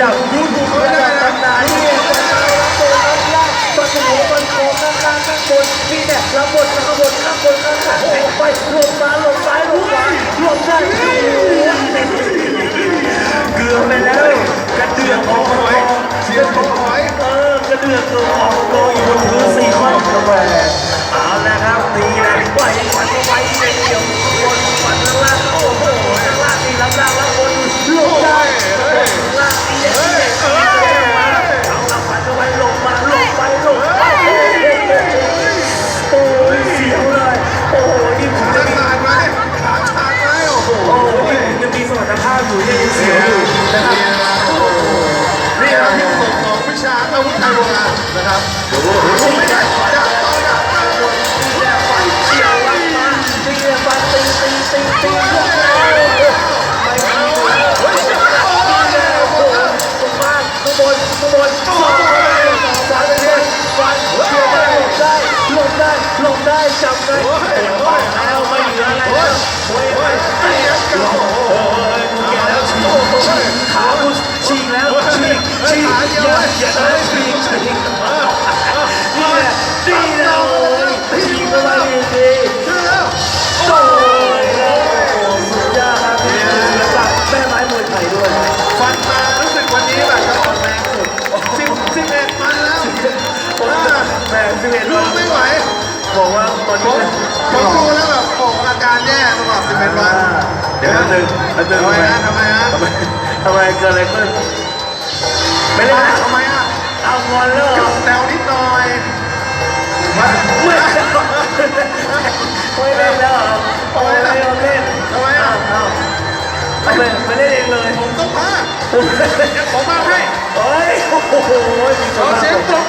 ดับยุบระดับตนานที่เป็นตัรับล่างตัวสมองบนโค้งข้างล่างข้างบนมีแต่รับบทข้างบข้างบนข้างล่างไปลงมาลงซ้ายลงขวาลงได้เกือไปแล้วกระเดือกของหอยเสียของหอยเออกระเดือกของหอยอยู่บนพื้นสี่ข้อ อาวุธไทยโบราณนะครับผมไม่ได้จับต้องนเสียววังมาตีฟันตีตีตีตีพวกเราไม่ดีเลยเฮ้ยนี่แหละโอ้โหตรงบ้านข้างบนข้างบนสองฟันเลยฟันเชื่อได้หลบได้หลบได้หลบได้จับได้แล้วไม่เหลืออะไรแล้วโอ้ยโอ้ยเตียโอ้ยกูแก่แล้วฉีกขาฉีกแล้วฉีกฉีกอย่าอย่า ด้ฉีกฉีกนี่แหละนี่แหละโอ้ยฉีกเข้าไปดีเชื่อแล้วโอ้ยโอ้โหสุดยอดครับนี่คือศิลปะแม่ไม้มวยไทยด้วยฟันมารู้สึกวันนี้แบบจะอ่อนแรงสุดสิบสิบเอ็ดมันแล้วผมแม่สิบเอ็ดลูวันกไม่ไหวบอกว่าตอนผนี้มผมดูแล้วแบบโอ้อาการแย่ตลอดสิบเอ็ดวันเดี๋ยวนึงนึงทำไมฮะทำไมฮะทำไมทำไมเกิดอะไรขึ้น นแล้วเหรอโอ้ยไม่ยอมเล่นทำไมอ้าอะวอ้าวไม่ไม่เล่นเองเลยผมต้องมาเดี๋ยวผมมาให้ เฮ้ย โอ้โหมีขอเสียงปรบ